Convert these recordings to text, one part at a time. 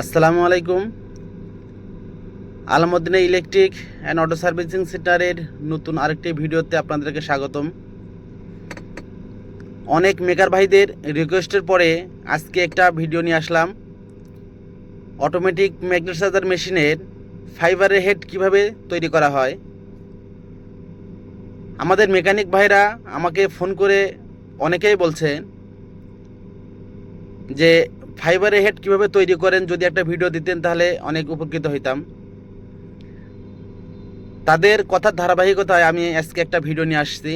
আসসালামু আলাইকুম। Almadina electric and auto servicing সেন্টারের নতুন আরেকটি ভিডিওতে আপনাদেরকে স্বাগতম। অনেক মেকার ভাইদের রিকোয়েস্টের পরে আজকে একটা ভিডিও নিয়ে আসলাম। অটোমেটিক ম্যাগনেট চার্জার মেশিনের ফাইবারের হেড কীভাবে তৈরি করা হয়? আমাদের মেকানিক ভাইরা আমাকে ফোন করে অনেকেই বলছেন যে ফাইবারের হেড কীভাবে তৈরি করেন, যদি একটা ভিডিও দিতেন তাহলে অনেক উপকৃত হইতাম। তাদের কথার ধারাবাহিকতায় আমি আজকে একটা ভিডিও নিয়ে আসছি।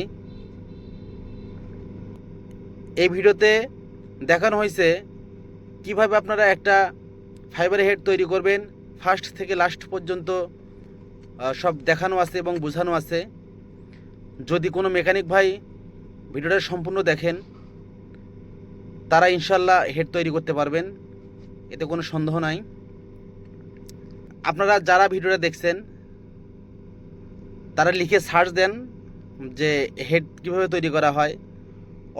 এই ভিডিওতে দেখানো হয়েছে কীভাবে আপনারা একটা ফাইবারের হেড তৈরি করবেন, ফার্স্ট থেকে লাস্ট পর্যন্ত সব দেখানো আছে এবং বোঝানো আছে। যদি কোনো মেকানিক ভাই ভিডিওটা সম্পূর্ণ দেখেন তারা ইনশাল্লাহ হেড তৈরি করতে পারবেন। এতে কোনো সন্দেহ নাই। আপনারা যারা ভিডিওটা দেখছেন, তারা লিখে সার্চ দেন যে হেড কীভাবে তৈরি করা হয়।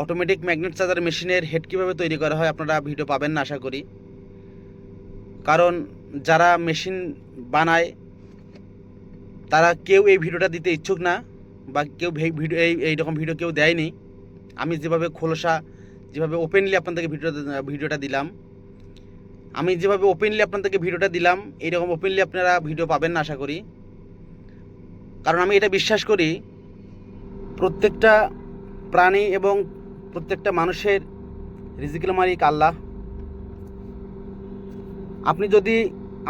অটোমেটিক ম্যাগনেট চার্জার মেশিনের হেড কীভাবে তৈরি করা হয় আপনারা ভিডিও পাবেন না, আশা করি। কারণ যারা মেশিন বানায়, তারা কেউ এই ভিডিওটা দিতে ইচ্ছুক না বা কেউ ভিডিও এই এইরকম ভিডিও কেউ দেয়নি। আমি যেভাবে খোলসা যেভাবে ওপেনলি আপনাদেরকে ভিডিওটা ভিডিওটা দিলাম, আমি যেভাবে ওপেনলি আপনাদেরকে ভিডিওটা দিলাম, এইরকম ওপেনলি আপনারা ভিডিও পাবেন না, আশা করি। কারণ আমি এটা বিশ্বাস করি, প্রত্যেকটা প্রাণী এবং প্রত্যেকটা মানুষের রিজিকের মালিক আল্লাহ। আপনি যদি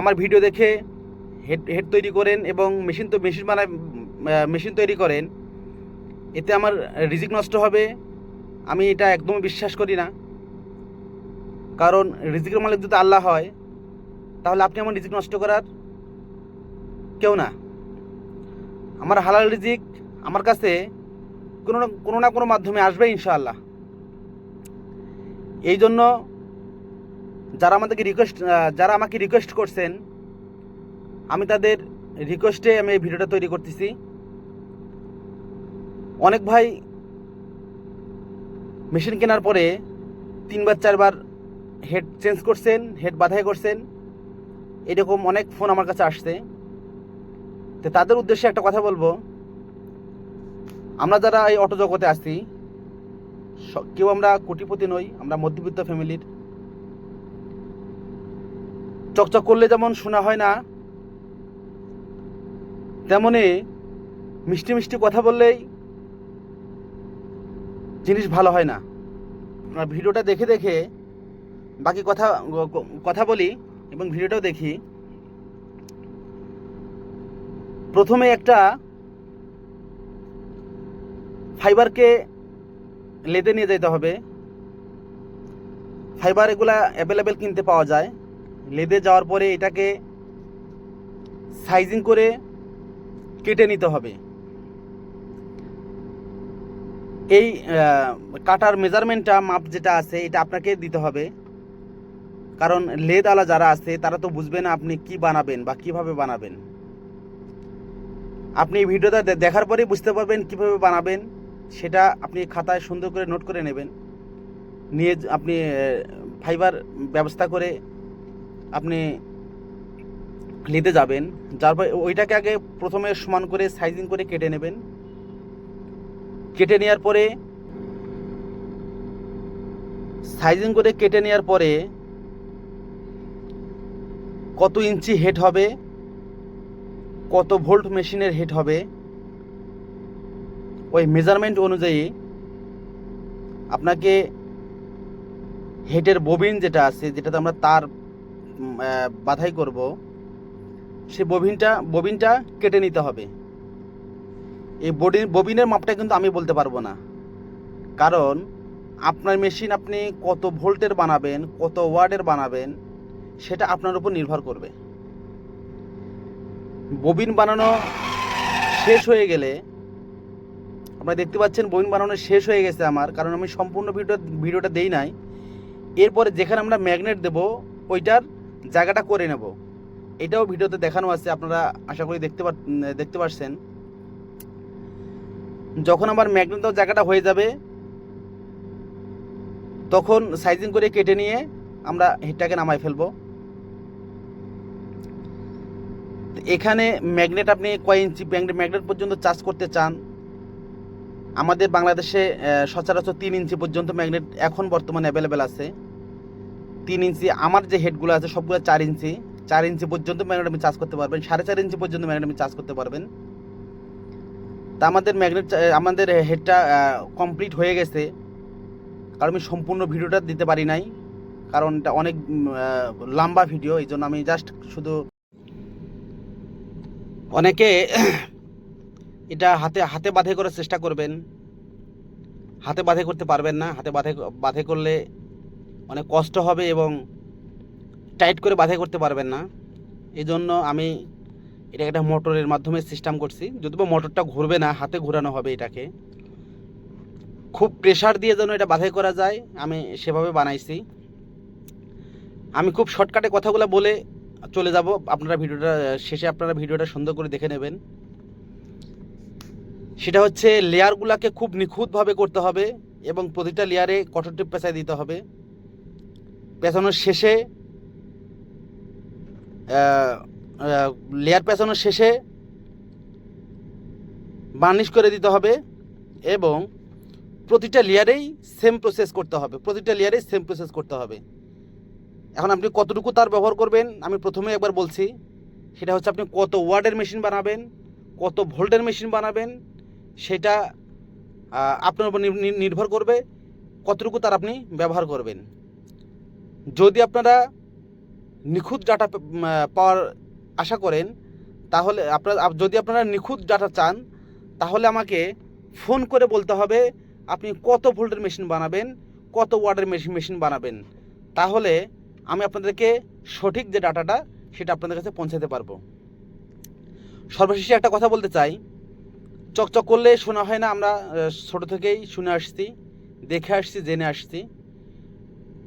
আমার ভিডিও দেখে হেড হেড তৈরি করেন এবং মেশিন তো মেশিন বানায় মেশিন তৈরি করেন, এতে আমার রিজিক নষ্ট হবে আমি এটা একদমই বিশ্বাস করি না। কারণ রিজিকের মালিক যদি আল্লাহ হয়, তাহলে আপনি আমার রিজিক নষ্ট করার কেউ না। আমার হালাল রিজিক আমার কাছে কোনো না কোনো না কোনো মাধ্যমে আসবে ইনশাআল্লাহ। এই জন্য যারা আমাদেরকে রিকোয়েস্ট যারা আমাকে রিকোয়েস্ট করছেন, আমি তাদের রিকোয়েস্টে আমি এই ভিডিওটা তৈরি করতেছি। অনেক ভাই মেশিন কেনার পরে তিনবার, চারবার হেড চেঞ্জ করছেন হেড বাধাই করছেন। এরকম অনেক ফোন আমার কাছে আসছে। তো তাদের উদ্দেশ্যে একটা কথা বলব। আমরা যারা এই অটো জগতে আসছি কেউ আমরা কোটিপতি নই, আমরা মধ্যবিত্ত ফ্যামিলির চকচক করলে যেমন শোনা হয় না তেমনই মিষ্টি মিষ্টি কথা বললেই জিনিস ভালো হয় না। ভিডিওটা দেখে দেখে বাকি কথা কথা বলি এবং ভিডিওটাও দেখি। প্রথমে একটা ফাইবারকে লেদে নিয়ে যেতে হবে। ফাইবার এগুলা অ্যাভেলেবেল কিনতে পাওয়া যায়। লেদে যাওয়ার পরে এটাকে সাইজিং করে কেটে নিতে হবে। এই কাটার মেজারমেন্টটা মাপ যেটা আছে, এটা আপনাকে দিতে হবে। কারণ লেদ আলা যারা আছে, তারা তো বুঝবে না আপনি কি বানাবেন বা কীভাবে বানাবেন। আপনি এই ভিডিওটা দেখার পরেই বুঝতে পারবেন কীভাবে বানাবেন। সেটা আপনি খাতায় সুন্দর করে নোট করে নেবেন। নিয়ে আপনি ফাইবার ব্যবস্থা করে আপনি নিতে যাবেন। যার ওইটাকে আগে প্রথমে সমান করে সাইজিং করে কেটে নেবেন। কেটে নেওয়ার পরে সাইজিং করে কেটে নেওয়ার পরে কত ইঞ্চি হেড হবে, কত ভোল্ট মেশিনের হেড হবে, ওই মেজারমেন্ট অনুযায়ী আপনাকে হেডের ববিন যেটা আছে, যেটাতে আমরা তার বাধাই করব, সে ববিনটা ববিনটা কেটে নিতে হবে। এই বডি ববিনের মাপটা কিন্তু আমি বলতে পারব না। কারণ আপনার মেশিন আপনি কত ভোল্টের বানাবেন, কত ওয়ার্ডের বানাবেন, সেটা আপনার উপর নির্ভর করবে। ববিন বানানো শেষ হয়ে গেলে, আপনারা দেখতে পাচ্ছেন ববিন বানানো শেষ হয়ে গেছে আমার, কারণ আমি সম্পূর্ণ ভিডিও ভিডিওটা দেই নাই। এরপরে যেখানে আমরা ম্যাগনেট দেব, ওইটার জায়গাটা করে নেব। এটাও ভিডিওতে দেখানো আছে, আপনারা আশা করি দেখতে দেখতে পাচ্ছেন যখন আমার ম্যাগনেট দেওয়ার জায়গাটা হয়ে যাবে, তখন সাইজিং করে কেটে নিয়ে আমরা হেডটাকে নামাই ফেলব। এখানে ম্যাগনেট আপনি কয় ইঞ্চি ম্যাগনেট পর্যন্ত চার্জ করতে চান, আমাদের বাংলাদেশে সচরাচর তিন ইঞ্চি পর্যন্ত ম্যাগনেট এখন বর্তমানে অ্যাভেলেবেল আছে। তিন ইঞ্চি আমার যে হেডগুলো আছে সবগুলো চার ইঞ্চি চার ইঞ্চি পর্যন্ত ম্যাগনেট আপনি চার্জ করতে পারবেন, সাড়ে চার ইঞ্চি পর্যন্ত ম্যাগনেট আপনি চার্জ করতে পারবেন। তা আমাদের ম্যাগনেট আমাদের হেডটা কমপ্লিট হয়ে গেছে। কারণ আমি সম্পূর্ণ ভিডিওটা দিতে পারি নাই। কারণ এটা অনেক লম্বা ভিডিও, এই জন্য আমি জাস্ট শুধু অনেকে এটা হাতে হাতে বাঁধে করার চেষ্টা করবেন। হাতে বাঁধে করতে পারবেন না। হাতে বাঁধে বাঁধে করলে অনেক কষ্ট হবে এবং টাইট করে বাঁধে করতে পারবেন না। এই জন্য আমি এটাকে একটা মোটরের মাধ্যমে সিস্টেম করছি। যদিও মোটরটা ঘুরবে না, হাতে ঘোরানো হবে এটাকে। খুব প্রেশার দিয়ে যেন এটা বাধাই করা যায়, আমি সেভাবে বানাইছি। আমি খুব শর্টকাটে কথাগুলো বলে চলে যাব। আপনারা ভিডিওটা, শেষে আপনারা ভিডিওটা সুন্দর করে দেখে নেবেন। সেটা হচ্ছে লেয়ারগুলোকে খুব নিখুঁতভাবে করতে হবে এবং প্রতিটা লেয়ারে কঠোর টিপ পেঁচাই দিতে হবে। পেঁচানোর শেষে লেয়ার পেঁচানোর শেষে বার্নিশ করে দিতে হবে এবং প্রতিটা লেয়ারেই সেম প্রসেস করতে হবে। প্রতিটা লেয়ারেই সেম প্রসেস করতে হবে। এখন আপনি কতটুকু তার ব্যবহার করবেন, আমি প্রথমে একবার বলছি, সেটা হচ্ছে আপনি কত ওয়ার্ডের মেশিন বানাবেন, কত ভোল্টের মেশিন বানাবেন, সেটা আপনার উপর নির- নির- নির্ভর করবে কতটুকু তার আপনি ব্যবহার করবেন। যদি আপনারা নিখুঁত ডাটা পাওয়ার আশা করেন, তাহলে আপনারা, আপ- যদি আপনারা নিখুঁত ডাটা চান, তাহলে আমাকে ফোন করে বলতে হবে, আপনি কত ভোল্টের মেশিন বানাবেন, কত ওয়ার্ডের মেশিন মেশিন বানাবেন। তাহলে আমি আপনাদেরকে সঠিক যে ডাটাটা সেটা আপনাদের কাছে পৌঁছাতে পারব। সর্বশেষে একটা কথা বলতে চাই। চকচক করলে শোনা হয় না, আমরা ছোট থেকেই শুনে আসছি, দেখে আসছি, জেনে আসছি।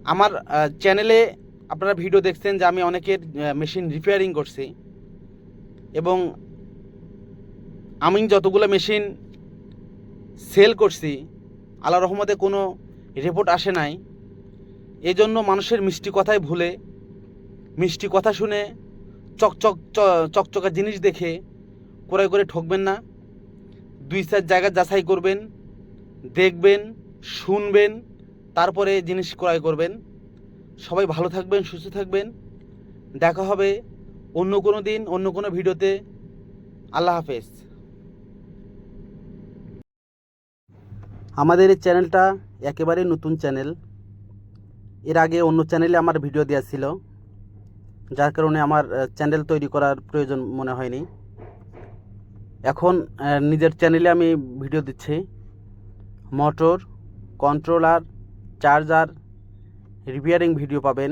আমার চ্যানেলে আপনারা ভিডিও দেখছেন যে আমি অনেকের মেশিন রিপেয়ারিং করছি। এবং আমি যতগুলো মেশিন সেল করছি আল্লাহ রহমতে কোনো রিপোর্ট আসে নাই। এজন্য মানুষের মিষ্টি কথায় ভুলে, মিষ্টি কথা শুনে চকচক চকচকা জিনিস দেখে ক্রয় করে ঠকবেন না। দুই চার জায়গা যাচাই করবেন, দেখবেন, শুনবেন, তারপরে জিনিস ক্রয় করবেন। সবাই ভালো থাকবেন, সুস্থ থাকবেন। দেখা হবে অন্য কোনো দিন, অন্য কোনো ভিডিওতে। আল্লাহ হাফেজ। আমাদের এই চ্যানেলটা একেবারে নতুন চ্যানেল। এর আগে অন্য চ্যানেলে আমার ভিডিও দেওয়া ছিল, যার কারণে আমার চ্যানেল তৈরি করার প্রয়োজন মনে হয়নি। এখন নিজের চ্যানেলে আমি ভিডিও দিচ্ছি। Motor, controller, charger repairing video পাবেন,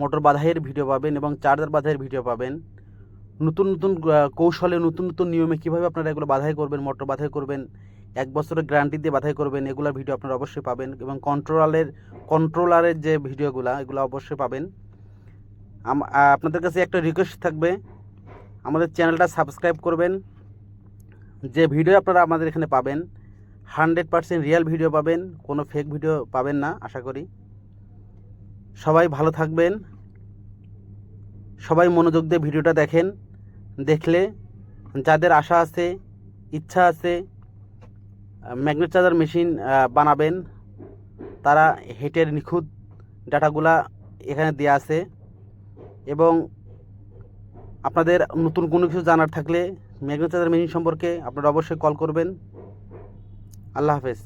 মোটর বাধাইয়ের ভিডিও পাবেন এবং চার্জার বাধাইয়ের ভিডিও পাবেন। নতুন নতুন কৌশলে নতুন নতুন নিয়মে কীভাবে আপনারা এগুলো বাধাই করবেন, মোটর বাধাই করবেন, এক বছরের গ্যারান্টি দিয়ে বাধাই করবেন এগুলোর ভিডিও আপনারা অবশ্যই পাবেন এবং কন্ট্রোলারের কন্ট্রোলারের যে ভিডিওগুলো, এগুলো অবশ্যই পাবেন। আপনাদের কাছে একটা রিকোয়েস্ট থাকবে, আমাদের চ্যানেলটা সাবস্ক্রাইব করবেন, যে ভিডিও আপনারা আমাদের এখানে পাবেন হান্ড্রেড পারসেন্ট রিয়েল ভিডিও পাবেন, কোনো ফেক ভিডিও পাবেন না, আশা করি। সবাই ভালো থাকবেন। সবাই মনোযোগ দিয়ে ভিডিওটা দেখেন, দেখলে যাদের আশা আছে, ইচ্ছা আছে ম্যাগনেট চার্জার মেশিন বানাবেন, তারা হেটের নিখুঁত ডাটাগুলা এখানে দেওয়া আছে। এবং আপনাদের নতুন কোনো কিছু জানার থাকলে ম্যাগনেট চার্জার মেশিন সম্পর্কে আপনারা অবশ্যই কল করবেন। আল্লাহ হাফেজ।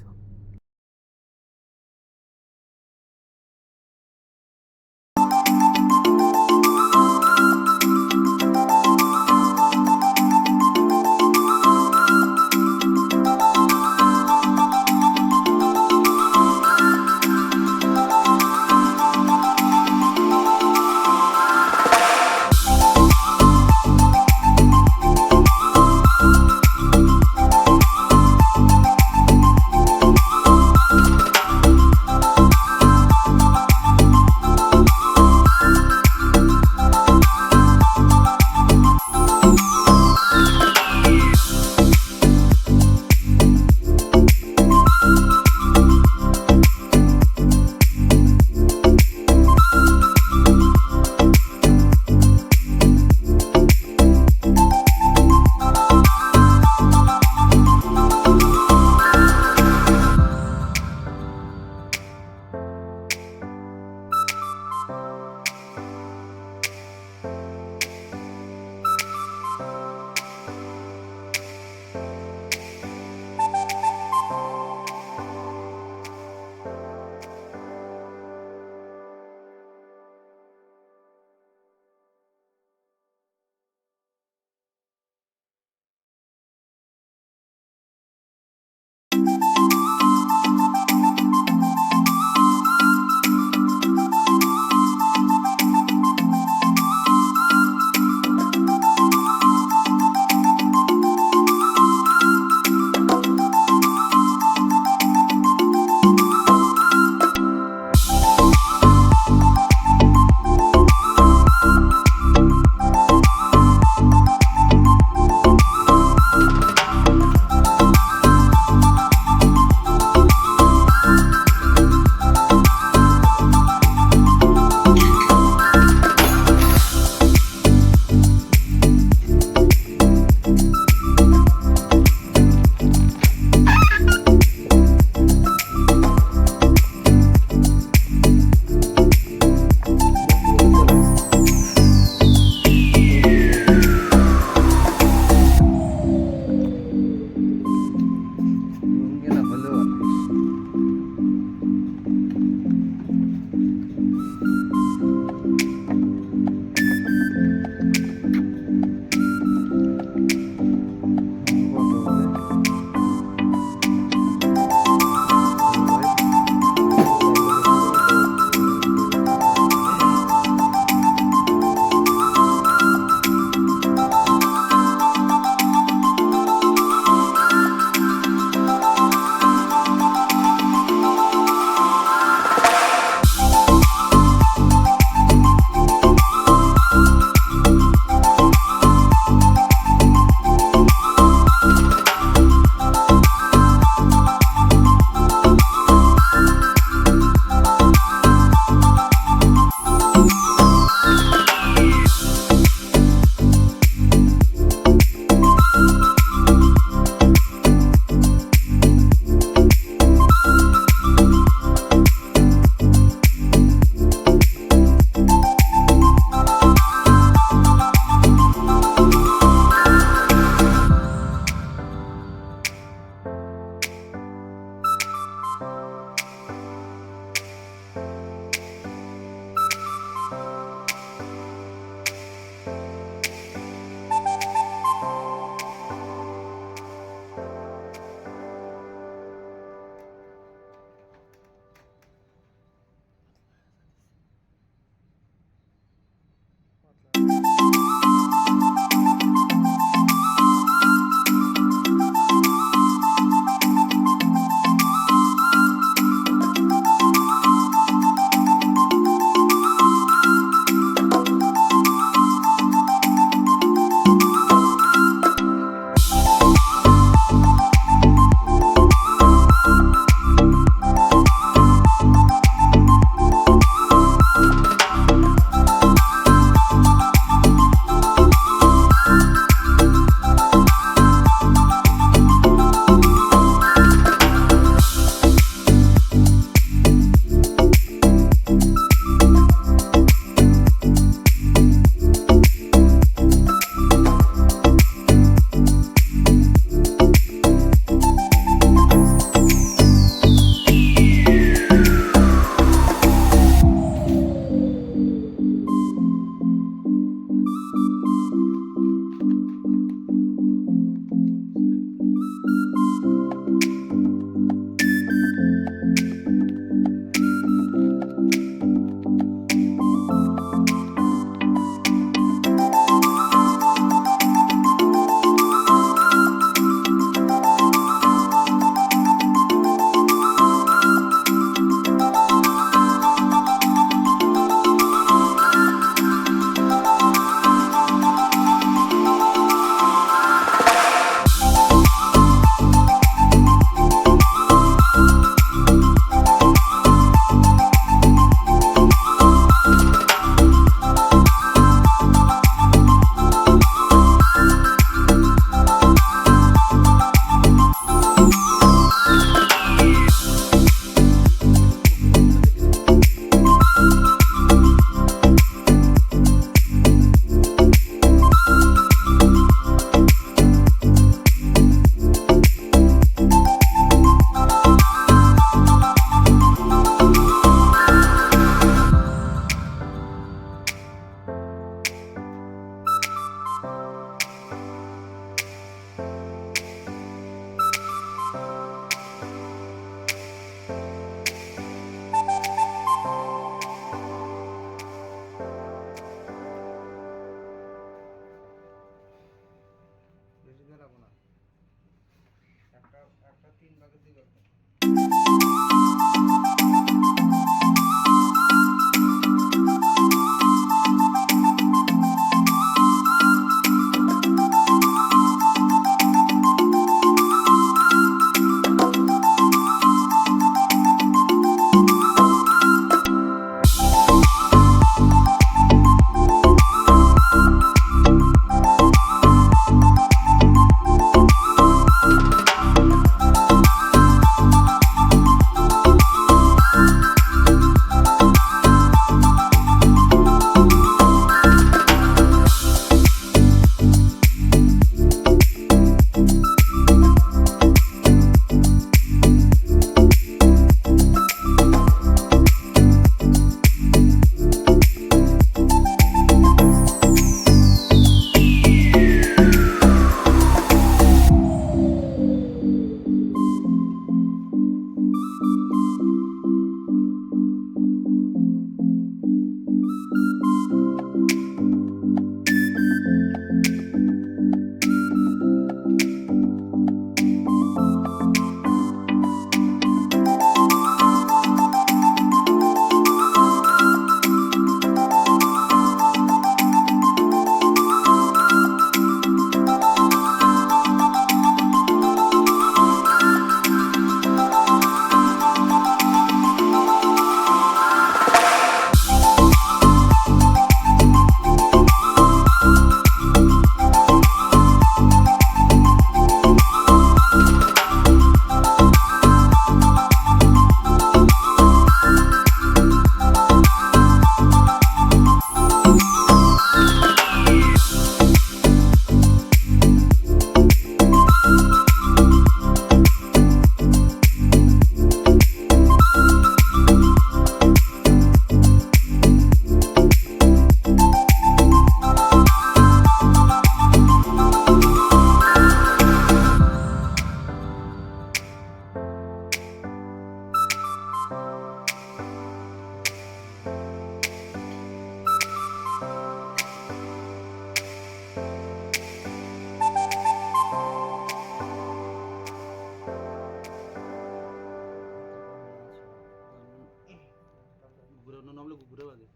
करो नॉर्मल घुरा वाले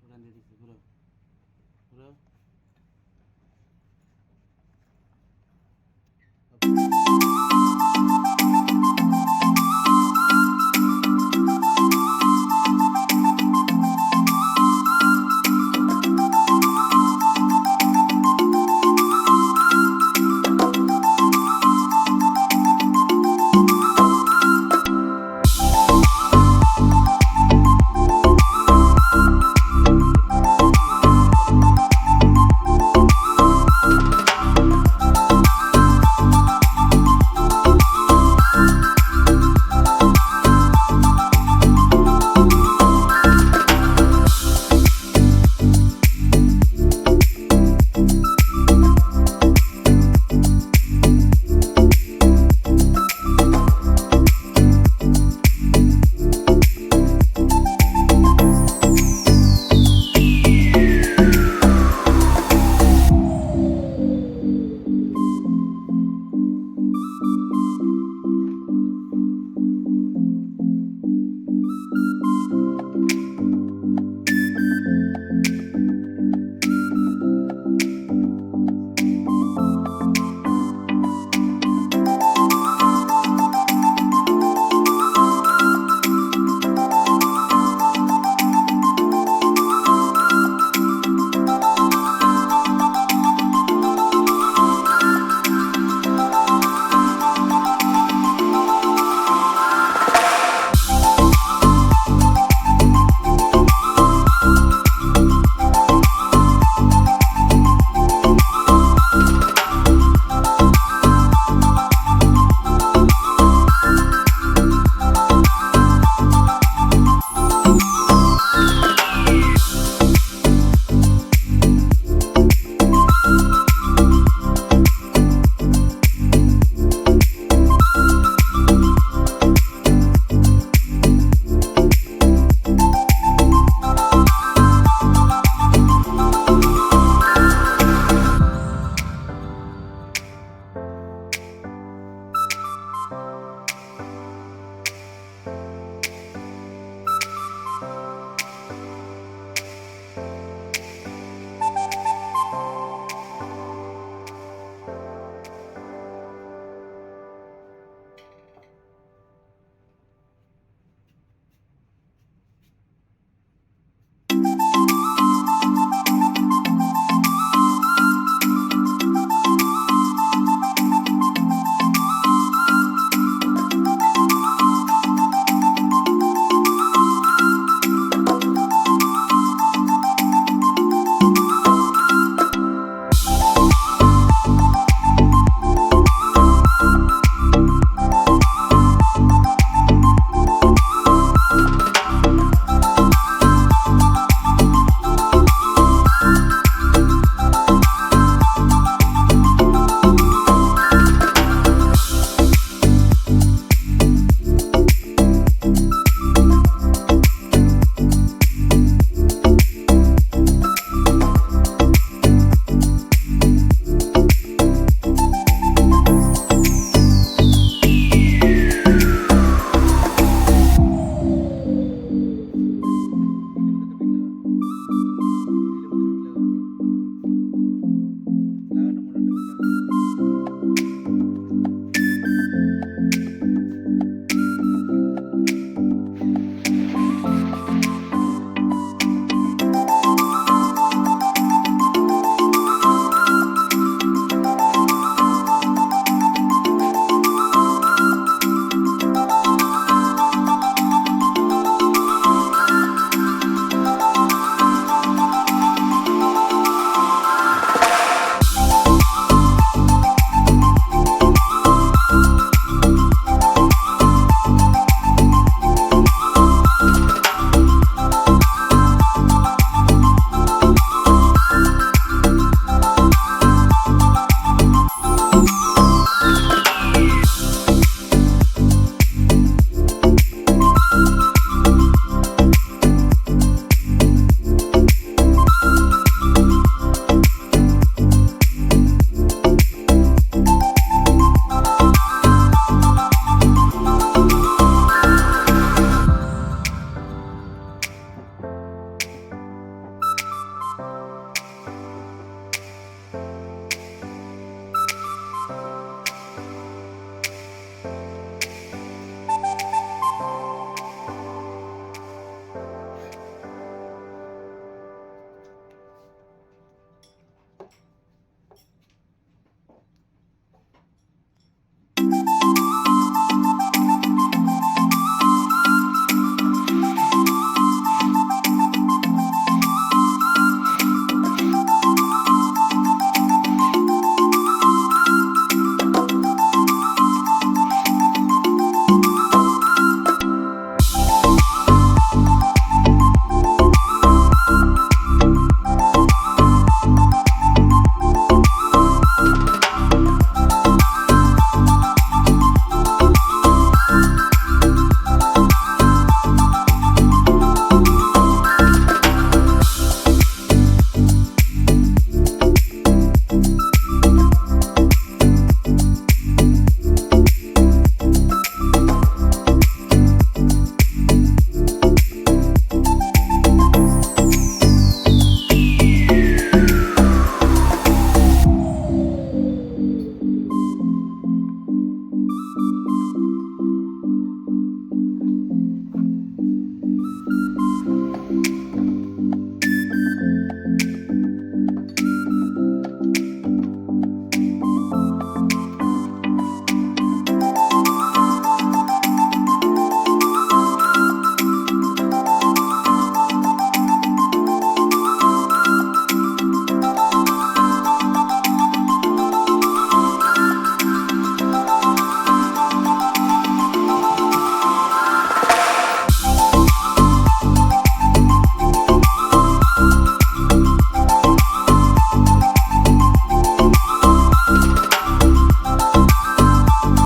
घुरा दे दीजिए घुरा घुरा